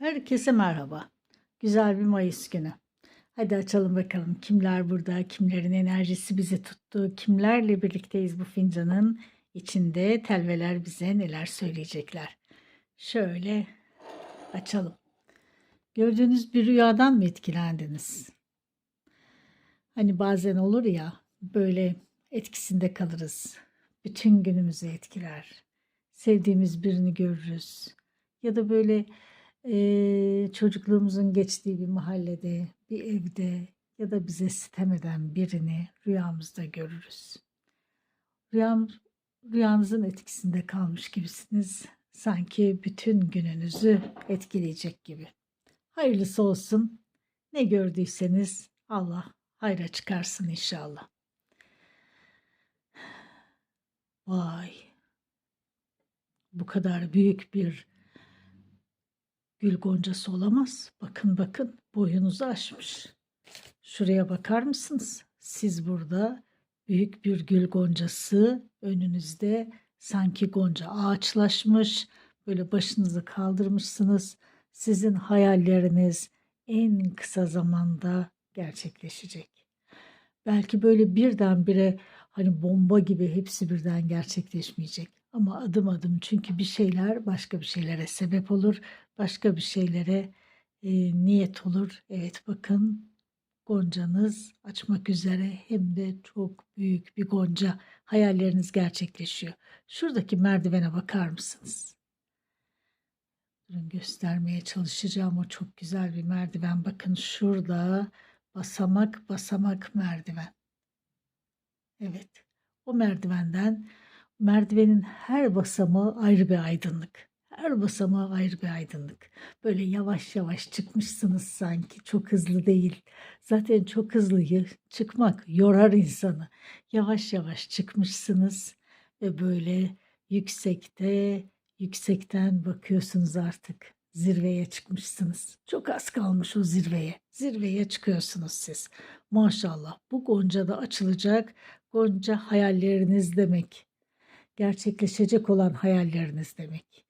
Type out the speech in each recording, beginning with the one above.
Herkese merhaba. Güzel bir Mayıs günü. Hadi açalım bakalım kimler burada, kimlerin enerjisi bizi tuttu, kimlerle birlikteyiz bu fincanın içinde telveler bize neler söyleyecekler. Şöyle açalım. Gördüğünüz bir rüyadan mı etkilendiniz? Hani bazen olur ya böyle etkisinde kalırız. Bütün günümüzü etkiler. Sevdiğimiz birini görürüz. Ya da böyle çocukluğumuzun geçtiği bir mahallede, bir evde ya da bize sitem eden birini rüyamızda görürüz. Rüyam, rüyanızın etkisinde kalmış gibisiniz. Sanki bütün gününüzü etkileyecek gibi. Hayırlısı olsun. Ne gördüyseniz Allah hayra çıkarsın inşallah. Vay, bu kadar büyük bir gül goncası olamaz. Bakın bakın boyunuzu aşmış. Şuraya bakar mısınız? Siz burada büyük bir gül goncası önünüzde sanki gonca ağaçlaşmış. Böyle başınızı kaldırmışsınız. Sizin hayalleriniz en kısa zamanda gerçekleşecek. Belki böyle birdenbire hani bomba gibi hepsi birden gerçekleşmeyecek. Ama adım adım çünkü bir şeyler başka bir şeylere sebep olur. Başka bir şeylere e, niyet olur. Evet bakın goncanız açmak üzere hem de çok büyük bir gonca. Hayalleriniz gerçekleşiyor. Şuradaki merdivene bakar mısınız? Durun göstermeye çalışacağım. O çok güzel bir merdiven. Bakın şurada basamak basamak merdiven. Evet. O merdivenden merdivenin her basamağı ayrı bir aydınlık. Her basamağı ayrı bir aydınlık. Böyle yavaş yavaş çıkmışsınız sanki. Çok hızlı değil. Zaten çok hızlı çıkmak yorar insanı. Yavaş yavaş çıkmışsınız ve böyle yüksekte, yüksekten bakıyorsunuz artık. Zirveye çıkmışsınız. Çok az kalmış o zirveye. Zirveye çıkıyorsunuz siz. Maşallah bu gonca da açılacak. Gonca hayalleriniz demek. Gerçekleşecek olan hayalleriniz demek.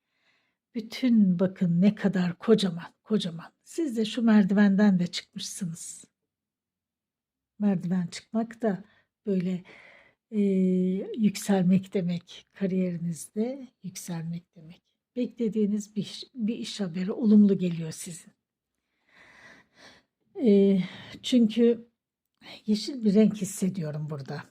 Bütün bakın ne kadar kocaman, kocaman. Siz de şu merdivenden de çıkmışsınız. Merdiven çıkmak da böyle e, yükselmek demek. Kariyerinizde yükselmek demek. Beklediğiniz bir, bir iş haberi olumlu geliyor sizin. E, çünkü yeşil bir renk hissediyorum burada.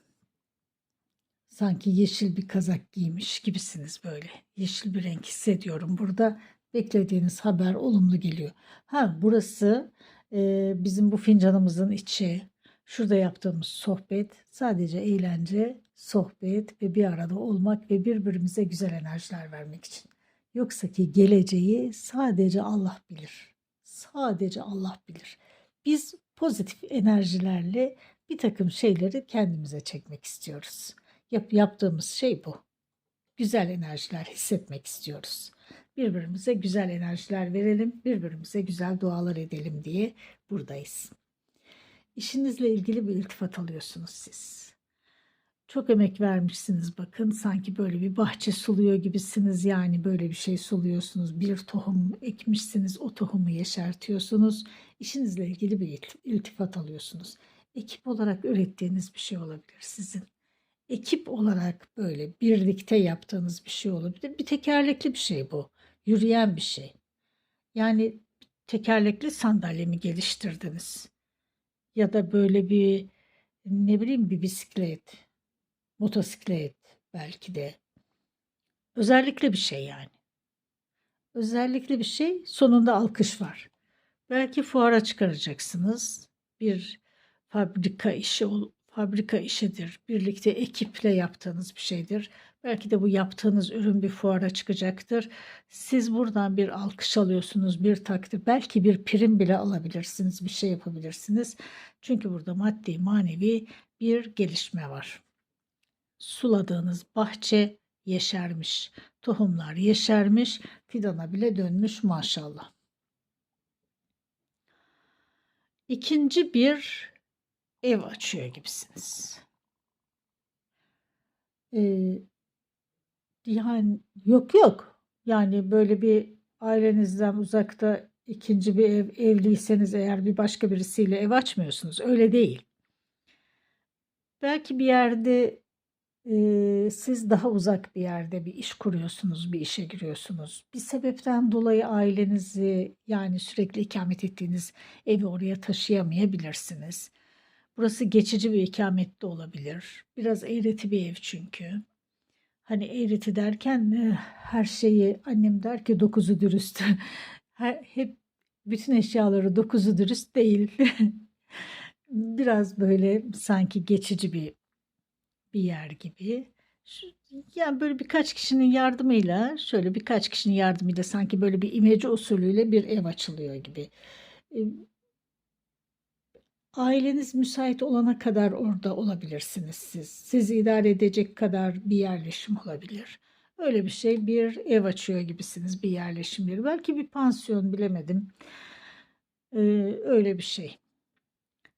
Sanki yeşil bir kazak giymiş gibisiniz böyle. Yeşil bir renk hissediyorum burada. Beklediğiniz haber olumlu geliyor. Ha burası e, bizim bu fincanımızın içi. Şurada yaptığımız sohbet sadece eğlence, sohbet ve bir arada olmak ve birbirimize güzel enerjiler vermek için. Yoksa ki geleceği sadece Allah bilir. Sadece Allah bilir. Biz pozitif enerjilerle bir takım şeyleri kendimize çekmek istiyoruz. Yap, yaptığımız şey bu. Güzel enerjiler hissetmek istiyoruz. Birbirimize güzel enerjiler verelim, birbirimize güzel dualar edelim diye buradayız. İşinizle ilgili bir iltifat alıyorsunuz siz. Çok emek vermişsiniz bakın. Sanki böyle bir bahçe suluyor gibisiniz. Yani böyle bir şey suluyorsunuz. Bir tohum ekmişsiniz. O tohumu yeşertiyorsunuz. İşinizle ilgili bir ilt- iltifat alıyorsunuz. Ekip olarak ürettiğiniz bir şey olabilir sizin. Ekip olarak böyle birlikte yaptığınız bir şey olabilir. Bir tekerlekli bir şey bu. Yürüyen bir şey. Yani tekerlekli sandalye mi geliştirdiniz? Ya da böyle bir ne bileyim bir bisiklet, motosiklet belki de. Özellikle bir şey yani. Özellikle bir şey sonunda alkış var. Belki fuara çıkaracaksınız. Bir fabrika işi fabrika işidir. Birlikte ekiple yaptığınız bir şeydir. Belki de bu yaptığınız ürün bir fuara çıkacaktır. Siz buradan bir alkış alıyorsunuz, bir takdir, belki bir prim bile alabilirsiniz, bir şey yapabilirsiniz. Çünkü burada maddi, manevi bir gelişme var. Suladığınız bahçe yeşermiş, tohumlar yeşermiş, fidana bile dönmüş maşallah. İkinci bir ev açıyor gibisiniz. Ee, yani yok yok. Yani böyle bir ailenizden uzakta ikinci bir ev, evliyseniz eğer bir başka birisiyle ev açmıyorsunuz. Öyle değil. Belki bir yerde e, siz daha uzak bir yerde bir iş kuruyorsunuz, bir işe giriyorsunuz. Bir sebepten dolayı ailenizi yani sürekli ikamet ettiğiniz evi oraya taşıyamayabilirsiniz. Burası geçici bir ikamet de olabilir. Biraz eğreti bir ev çünkü. Hani eğreti derken e, her şeyi annem der ki dokuzu dürüst. Her, hep bütün eşyaları dokuzu dürüst değil. Biraz böyle sanki geçici bir bir yer gibi. Yani böyle birkaç kişinin yardımıyla, şöyle birkaç kişinin yardımıyla sanki böyle bir imece usulüyle bir ev açılıyor gibi. Aileniz müsait olana kadar orada olabilirsiniz siz. Sizi idare edecek kadar bir yerleşim olabilir. Öyle bir şey bir ev açıyor gibisiniz bir yerleşim yeri. Belki bir pansiyon bilemedim. Ee, öyle bir şey.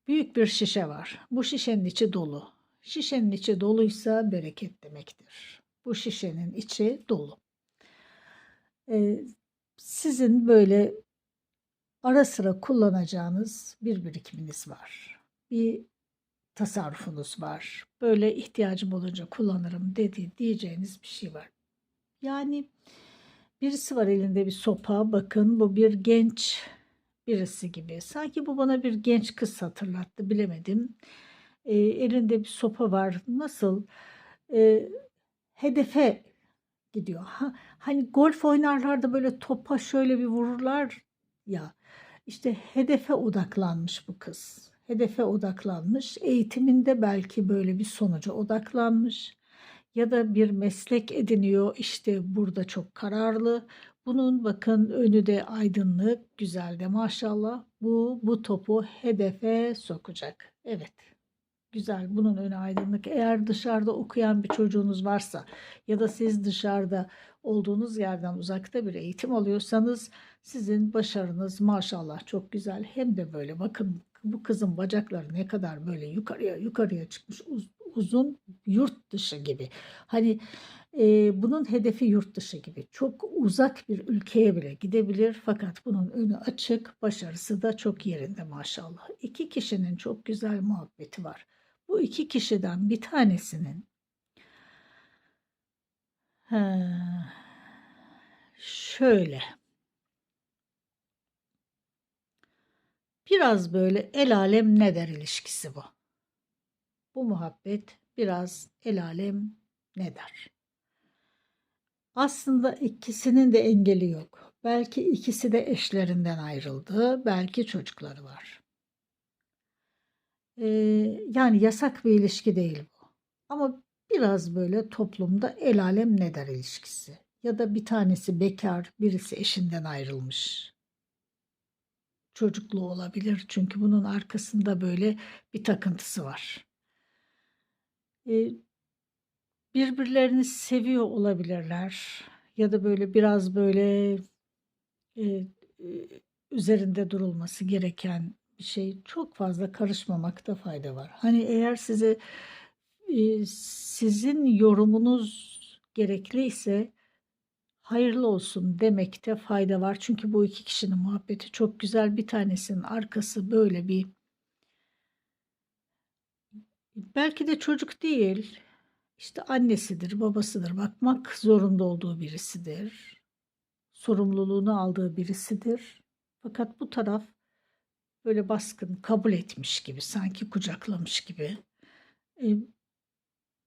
Büyük bir şişe var. Bu şişenin içi dolu. Şişenin içi doluysa bereket demektir. Bu şişenin içi dolu. Ee, sizin böyle ara sıra kullanacağınız bir birikiminiz var. Bir tasarrufunuz var. Böyle ihtiyacım olunca kullanırım dedi diyeceğiniz bir şey var. Yani birisi var elinde bir sopa. Bakın bu bir genç birisi gibi. Sanki bu bana bir genç kız hatırlattı bilemedim. E, elinde bir sopa var. Nasıl? E, hedefe gidiyor. Ha, hani golf oynarlar da böyle topa şöyle bir vururlar ya. İşte hedefe odaklanmış bu kız. Hedefe odaklanmış. Eğitiminde belki böyle bir sonuca odaklanmış. Ya da bir meslek ediniyor. İşte burada çok kararlı. Bunun bakın önü de aydınlık, güzel de maşallah. Bu bu topu hedefe sokacak. Evet. Güzel. Bunun önü aydınlık. Eğer dışarıda okuyan bir çocuğunuz varsa ya da siz dışarıda olduğunuz yerden uzakta bir eğitim alıyorsanız sizin başarınız maşallah çok güzel. Hem de böyle bakın bu kızın bacakları ne kadar böyle yukarıya yukarıya çıkmış uz, uzun yurt dışı gibi. Hani e, bunun hedefi yurt dışı gibi. Çok uzak bir ülkeye bile gidebilir fakat bunun önü açık, başarısı da çok yerinde maşallah. İki kişinin çok güzel muhabbeti var. Bu iki kişiden bir tanesinin şöyle biraz böyle el alem ne der ilişkisi bu. Bu muhabbet biraz el alem ne der. Aslında ikisinin de engeli yok. Belki ikisi de eşlerinden ayrıldı, belki çocukları var. Ee, yani yasak bir ilişki değil bu. Ama biraz böyle toplumda el alem ne der ilişkisi. Ya da bir tanesi bekar, birisi eşinden ayrılmış. Çocuklu olabilir çünkü bunun arkasında böyle bir takıntısı var. Ee, birbirlerini seviyor olabilirler ya da böyle biraz böyle e, e, üzerinde durulması gereken bir şey çok fazla karışmamakta fayda var. Hani eğer size e, sizin yorumunuz gerekli ise hayırlı olsun demekte fayda var. Çünkü bu iki kişinin muhabbeti çok güzel. Bir tanesinin arkası böyle bir belki de çocuk değil işte annesidir, babasıdır, bakmak zorunda olduğu birisidir. Sorumluluğunu aldığı birisidir. Fakat bu taraf böyle baskın kabul etmiş gibi, sanki kucaklamış gibi.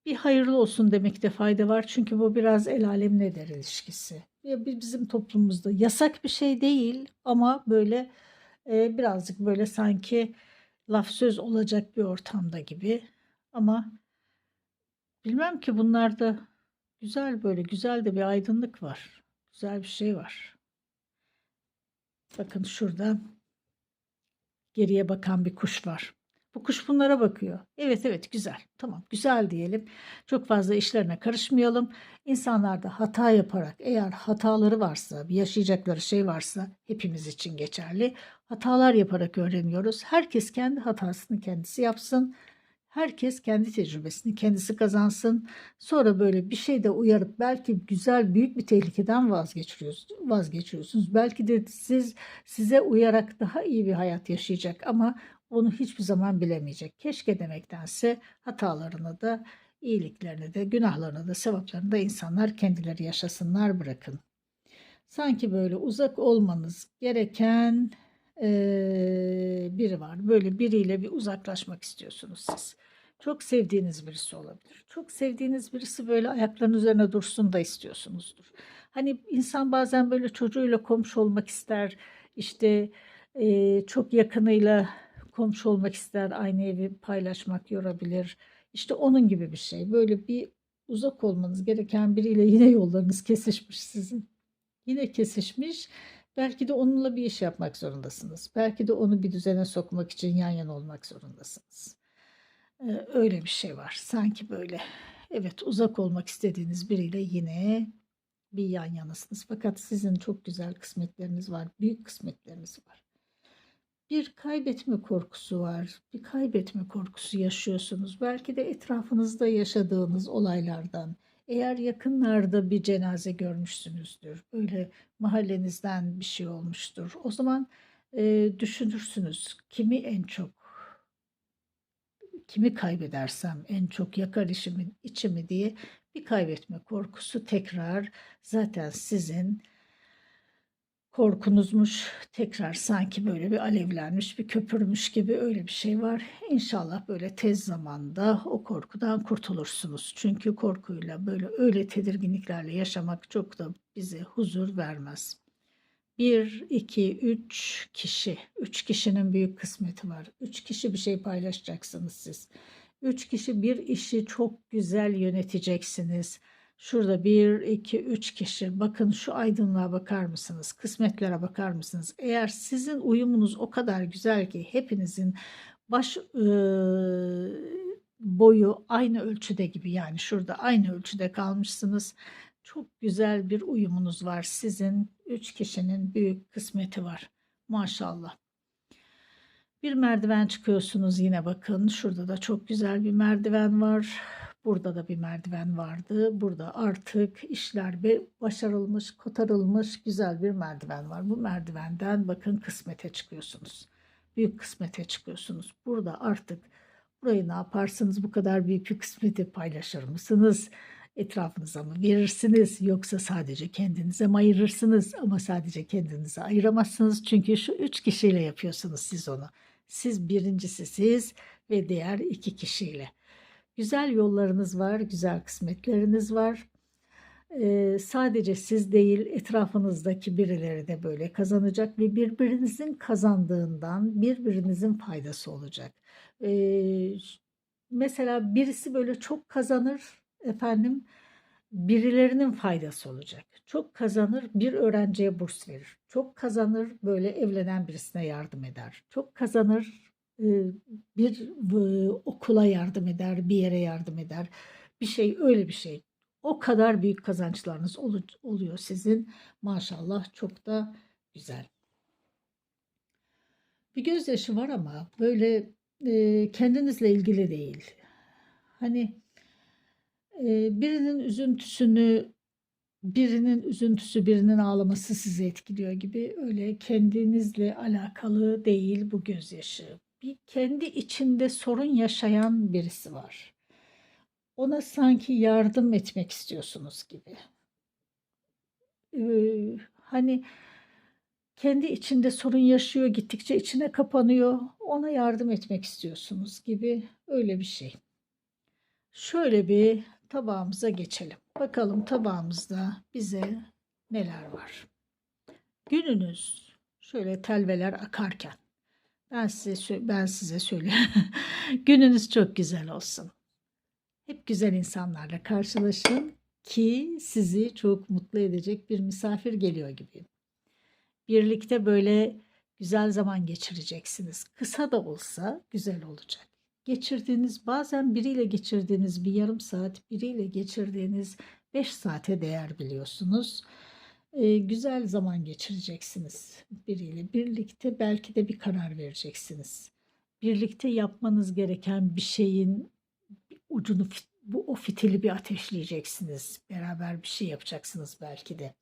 Bir hayırlı olsun demekte fayda var. Çünkü bu biraz el alem ne der ilişkisi. Bizim toplumumuzda yasak bir şey değil ama böyle e, birazcık böyle sanki laf söz olacak bir ortamda gibi. Ama Bilmem ki bunlarda güzel böyle güzel de bir aydınlık var. Güzel bir şey var. Bakın şurada geriye bakan bir kuş var. Bu kuş bunlara bakıyor. Evet evet güzel. Tamam güzel diyelim. Çok fazla işlerine karışmayalım. İnsanlar da hata yaparak eğer hataları varsa, yaşayacakları şey varsa hepimiz için geçerli. Hatalar yaparak öğreniyoruz. Herkes kendi hatasını kendisi yapsın Herkes kendi tecrübesini kendisi kazansın. Sonra böyle bir şeyde uyarıp belki güzel büyük bir tehlikeden vazgeçiyorsunuz. vazgeçiyorsunuz. Belki de siz size uyarak daha iyi bir hayat yaşayacak ama onu hiçbir zaman bilemeyecek. Keşke demektense hatalarını da iyiliklerini de günahlarını da sevaplarını da insanlar kendileri yaşasınlar bırakın. Sanki böyle uzak olmanız gereken eee, biri var. Böyle biriyle bir uzaklaşmak istiyorsunuz siz. Çok sevdiğiniz birisi olabilir. Çok sevdiğiniz birisi böyle ayaklarının üzerine dursun da istiyorsunuzdur. Hani insan bazen böyle çocuğuyla komşu olmak ister. İşte eee, çok yakınıyla komşu olmak ister. Aynı evi paylaşmak yorabilir. İşte onun gibi bir şey. Böyle bir uzak olmanız gereken biriyle yine yollarınız kesişmiş sizin. Yine kesişmiş. Belki de onunla bir iş yapmak zorundasınız. Belki de onu bir düzene sokmak için yan yana olmak zorundasınız. Ee, öyle bir şey var. Sanki böyle evet uzak olmak istediğiniz biriyle yine bir yan yanasınız. Fakat sizin çok güzel kısmetleriniz var. Büyük kısmetleriniz var. Bir kaybetme korkusu var. Bir kaybetme korkusu yaşıyorsunuz. Belki de etrafınızda yaşadığınız olaylardan. Eğer yakınlarda bir cenaze görmüşsünüzdür. Böyle mahallenizden bir şey olmuştur. O zaman e, düşünürsünüz kimi en çok kimi kaybedersem en çok yakar işimin içimi diye bir kaybetme korkusu tekrar zaten sizin korkunuzmuş tekrar sanki böyle bir alevlenmiş bir köpürmüş gibi öyle bir şey var. İnşallah böyle tez zamanda o korkudan kurtulursunuz. Çünkü korkuyla böyle öyle tedirginliklerle yaşamak çok da bize huzur vermez. Bir, iki, üç kişi. Üç kişinin büyük kısmeti var. Üç kişi bir şey paylaşacaksınız siz. Üç kişi bir işi çok güzel yöneteceksiniz. Şurada bir, iki, üç kişi. Bakın şu aydınlığa bakar mısınız? Kısmetlere bakar mısınız? Eğer sizin uyumunuz o kadar güzel ki hepinizin baş e, boyu aynı ölçüde gibi yani şurada aynı ölçüde kalmışsınız. Çok güzel bir uyumunuz var. Sizin üç kişinin büyük kısmeti var. Maşallah. Bir merdiven çıkıyorsunuz yine bakın. Şurada da çok güzel bir merdiven var. Burada da bir merdiven vardı. Burada artık işler bir başarılmış, kotarılmış güzel bir merdiven var. Bu merdivenden bakın kısmete çıkıyorsunuz. Büyük kısmete çıkıyorsunuz. Burada artık burayı ne yaparsınız? Bu kadar büyük bir kısmeti paylaşır mısınız? Etrafınıza mı verirsiniz yoksa sadece kendinize mi ayırırsınız ama sadece kendinize ayıramazsınız çünkü şu üç kişiyle yapıyorsunuz siz onu. Siz birincisi siz ve diğer iki kişiyle. Güzel yollarınız var, güzel kısmetleriniz var. Ee, sadece siz değil etrafınızdaki birileri de böyle kazanacak ve birbirinizin kazandığından birbirinizin faydası olacak. Ee, mesela birisi böyle çok kazanır efendim birilerinin faydası olacak. Çok kazanır bir öğrenciye burs verir. Çok kazanır böyle evlenen birisine yardım eder. Çok kazanır bir okula yardım eder, bir yere yardım eder. Bir şey öyle bir şey. O kadar büyük kazançlarınız oluyor sizin. Maşallah çok da güzel. Bir gözyaşı var ama böyle kendinizle ilgili değil. Hani birinin üzüntüsünü birinin üzüntüsü, birinin ağlaması sizi etkiliyor gibi öyle kendinizle alakalı değil bu gözyaşı bir kendi içinde sorun yaşayan birisi var. Ona sanki yardım etmek istiyorsunuz gibi. Ee, hani kendi içinde sorun yaşıyor, gittikçe içine kapanıyor. Ona yardım etmek istiyorsunuz gibi öyle bir şey. Şöyle bir tabağımıza geçelim. Bakalım tabağımızda bize neler var. Gününüz şöyle telveler akarken ben size ben size söyleyeyim. Gününüz çok güzel olsun. Hep güzel insanlarla karşılaşın ki sizi çok mutlu edecek bir misafir geliyor gibi. Birlikte böyle güzel zaman geçireceksiniz. Kısa da olsa güzel olacak. Geçirdiğiniz bazen biriyle geçirdiğiniz bir yarım saat, biriyle geçirdiğiniz beş saate değer biliyorsunuz e, güzel zaman geçireceksiniz biriyle birlikte belki de bir karar vereceksiniz. birlikte yapmanız gereken bir şeyin ucunu bu o fitili bir ateşleyeceksiniz. Beraber bir şey yapacaksınız belki de.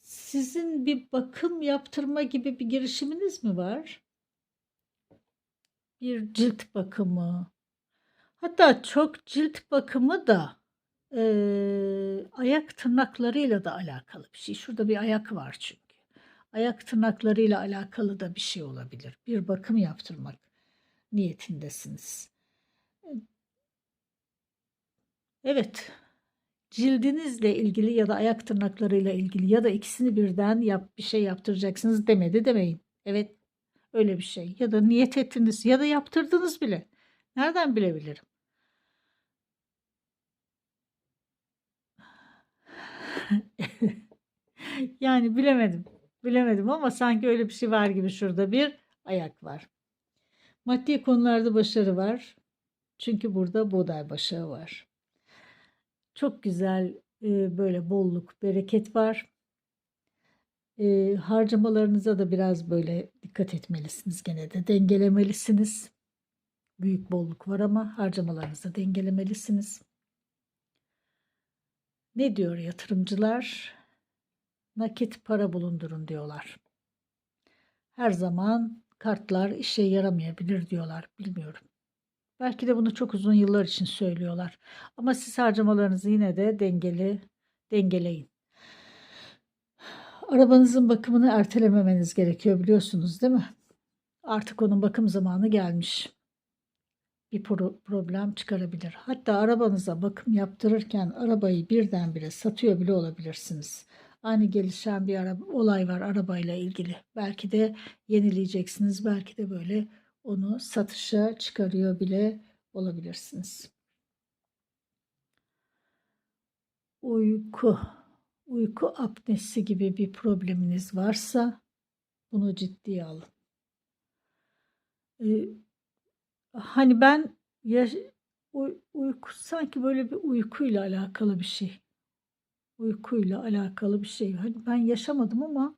Sizin bir bakım yaptırma gibi bir girişiminiz mi var? Bir cilt bakımı. Hatta çok cilt bakımı da eee, ayak tırnaklarıyla da alakalı bir şey. Şurada bir ayak var çünkü. Ayak tırnaklarıyla alakalı da bir şey olabilir. Bir bakım yaptırmak niyetindesiniz. Evet, cildinizle ilgili ya da ayak tırnaklarıyla ilgili ya da ikisini birden yap bir şey yaptıracaksınız demedi demeyin. Evet, öyle bir şey. Ya da niyet ettiniz ya da yaptırdınız bile. Nereden bilebilirim? Yani bilemedim. Bilemedim ama sanki öyle bir şey var gibi şurada bir ayak var. Maddi konularda başarı var. Çünkü burada buğday başağı var. Çok güzel e, böyle bolluk, bereket var. E, harcamalarınıza da biraz böyle dikkat etmelisiniz gene de dengelemelisiniz. Büyük bolluk var ama harcamalarınızı dengelemelisiniz. Ne diyor yatırımcılar? Nakit para bulundurun diyorlar. Her zaman kartlar işe yaramayabilir diyorlar. Bilmiyorum. Belki de bunu çok uzun yıllar için söylüyorlar. Ama siz harcamalarınızı yine de dengeli dengeleyin. Arabanızın bakımını ertelememeniz gerekiyor biliyorsunuz değil mi? Artık onun bakım zamanı gelmiş. Bir pro- problem çıkarabilir. Hatta arabanıza bakım yaptırırken arabayı birdenbire satıyor bile olabilirsiniz. Ani gelişen bir araba, olay var arabayla ilgili. Belki de yenileyeceksiniz. Belki de böyle onu satışa çıkarıyor bile olabilirsiniz. Uyku, uyku apnesi gibi bir probleminiz varsa bunu ciddiye alın. Ee, hani ben ya, uy- uyku sanki böyle bir uykuyla alakalı bir şey. Uykuyla alakalı bir şey. Hani ben yaşamadım ama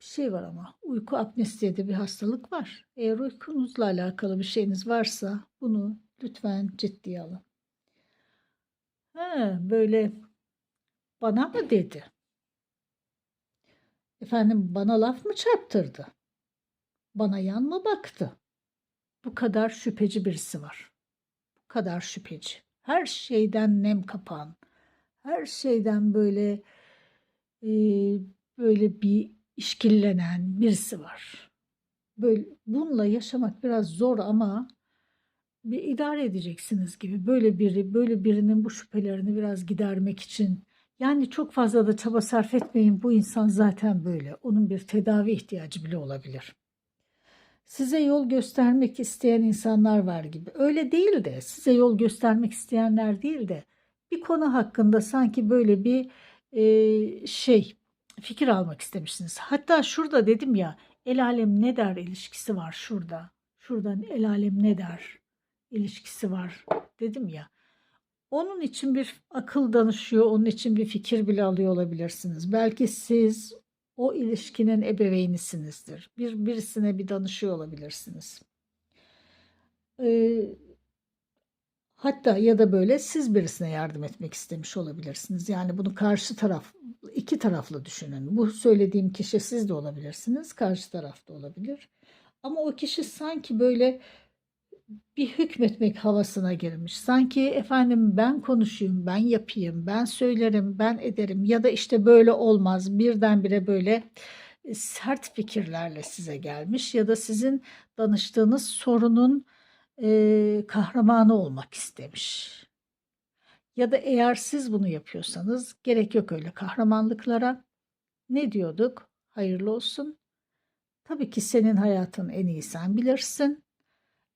bir şey var ama uyku apnesi diye de bir hastalık var. Eğer uykunuzla alakalı bir şeyiniz varsa bunu lütfen ciddiye alın. He, böyle bana mı dedi? Efendim bana laf mı çarptırdı? Bana yan mı baktı? Bu kadar şüpheci birisi var. Bu kadar şüpheci. Her şeyden nem kapan. Her şeyden böyle e, böyle bir işkillenen birisi var. Böyle bununla yaşamak biraz zor ama bir idare edeceksiniz gibi. Böyle biri, böyle birinin bu şüphelerini biraz gidermek için. Yani çok fazla da çaba sarf etmeyin. Bu insan zaten böyle. Onun bir tedavi ihtiyacı bile olabilir. Size yol göstermek isteyen insanlar var gibi. Öyle değil de size yol göstermek isteyenler değil de bir konu hakkında sanki böyle bir e, şey fikir almak istemişsiniz. Hatta şurada dedim ya el alem ne der ilişkisi var şurada. Şuradan el alem ne der ilişkisi var dedim ya. Onun için bir akıl danışıyor, onun için bir fikir bile alıyor olabilirsiniz. Belki siz o ilişkinin ebeveynisinizdir. Bir birisine bir danışıyor olabilirsiniz. Ee, hatta ya da böyle siz birisine yardım etmek istemiş olabilirsiniz. Yani bunu karşı taraf iki taraflı düşünün. Bu söylediğim kişi siz de olabilirsiniz, karşı taraf da olabilir. Ama o kişi sanki böyle bir hükmetmek havasına girmiş. Sanki efendim ben konuşayım, ben yapayım, ben söylerim, ben ederim ya da işte böyle olmaz. Birdenbire böyle e, sert fikirlerle size gelmiş ya da sizin danıştığınız sorunun e, kahramanı olmak istemiş. Ya da eğer siz bunu yapıyorsanız gerek yok öyle kahramanlıklara. Ne diyorduk? Hayırlı olsun. Tabii ki senin hayatın en iyi sen bilirsin.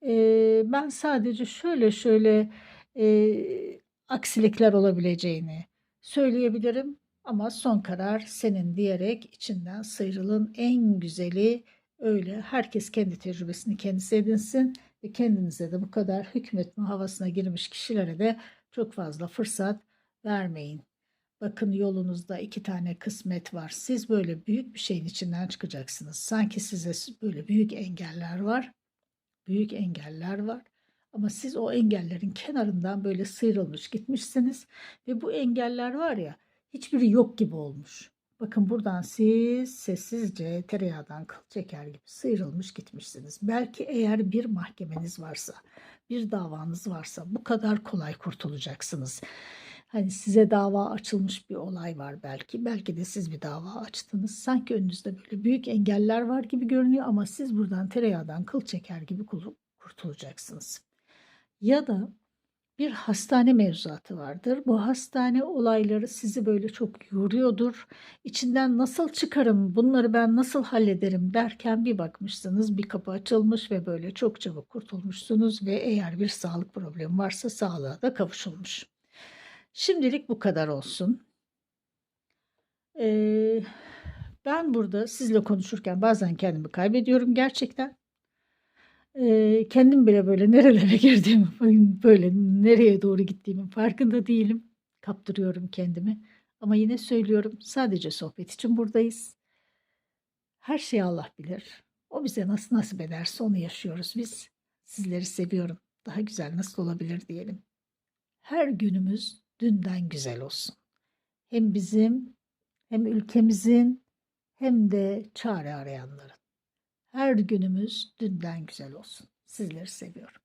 Eee, ben sadece şöyle şöyle eee, aksilikler olabileceğini söyleyebilirim ama son karar senin diyerek içinden sıyrılın. En güzeli öyle. Herkes kendi tecrübesini kendisi edinsin ve kendinize de bu kadar hükmetme havasına girmiş kişilere de çok fazla fırsat vermeyin. Bakın yolunuzda iki tane kısmet var. Siz böyle büyük bir şeyin içinden çıkacaksınız. Sanki size böyle büyük engeller var. Büyük engeller var. Ama siz o engellerin kenarından böyle sıyrılmış gitmişsiniz. Ve bu engeller var ya hiçbiri yok gibi olmuş. Bakın buradan siz sessizce tereyağdan kıl çeker gibi sıyrılmış gitmişsiniz. Belki eğer bir mahkemeniz varsa, bir davanız varsa bu kadar kolay kurtulacaksınız. Hani size dava açılmış bir olay var belki. Belki de siz bir dava açtınız. Sanki önünüzde böyle büyük engeller var gibi görünüyor ama siz buradan tereyağdan kıl çeker gibi kurtulacaksınız. Ya da bir hastane mevzuatı vardır. Bu hastane olayları sizi böyle çok yoruyordur. İçinden nasıl çıkarım, bunları ben nasıl hallederim derken bir bakmışsınız bir kapı açılmış ve böyle çok çabuk kurtulmuşsunuz ve eğer bir sağlık problemi varsa sağlığa da kavuşulmuş. Şimdilik bu kadar olsun. Ee, ben burada sizle konuşurken bazen kendimi kaybediyorum gerçekten. Ee, kendim bile böyle nerelere girdiğimi, böyle nereye doğru gittiğimin farkında değilim. Kaptırıyorum kendimi. Ama yine söylüyorum sadece sohbet için buradayız. Her şeyi Allah bilir. O bize nasıl nasip ederse onu yaşıyoruz biz. Sizleri seviyorum. Daha güzel nasıl olabilir diyelim. Her günümüz dünden güzel olsun. Hem bizim hem ülkemizin hem de çare arayanların. Her günümüz dünden güzel olsun. Sizleri seviyorum.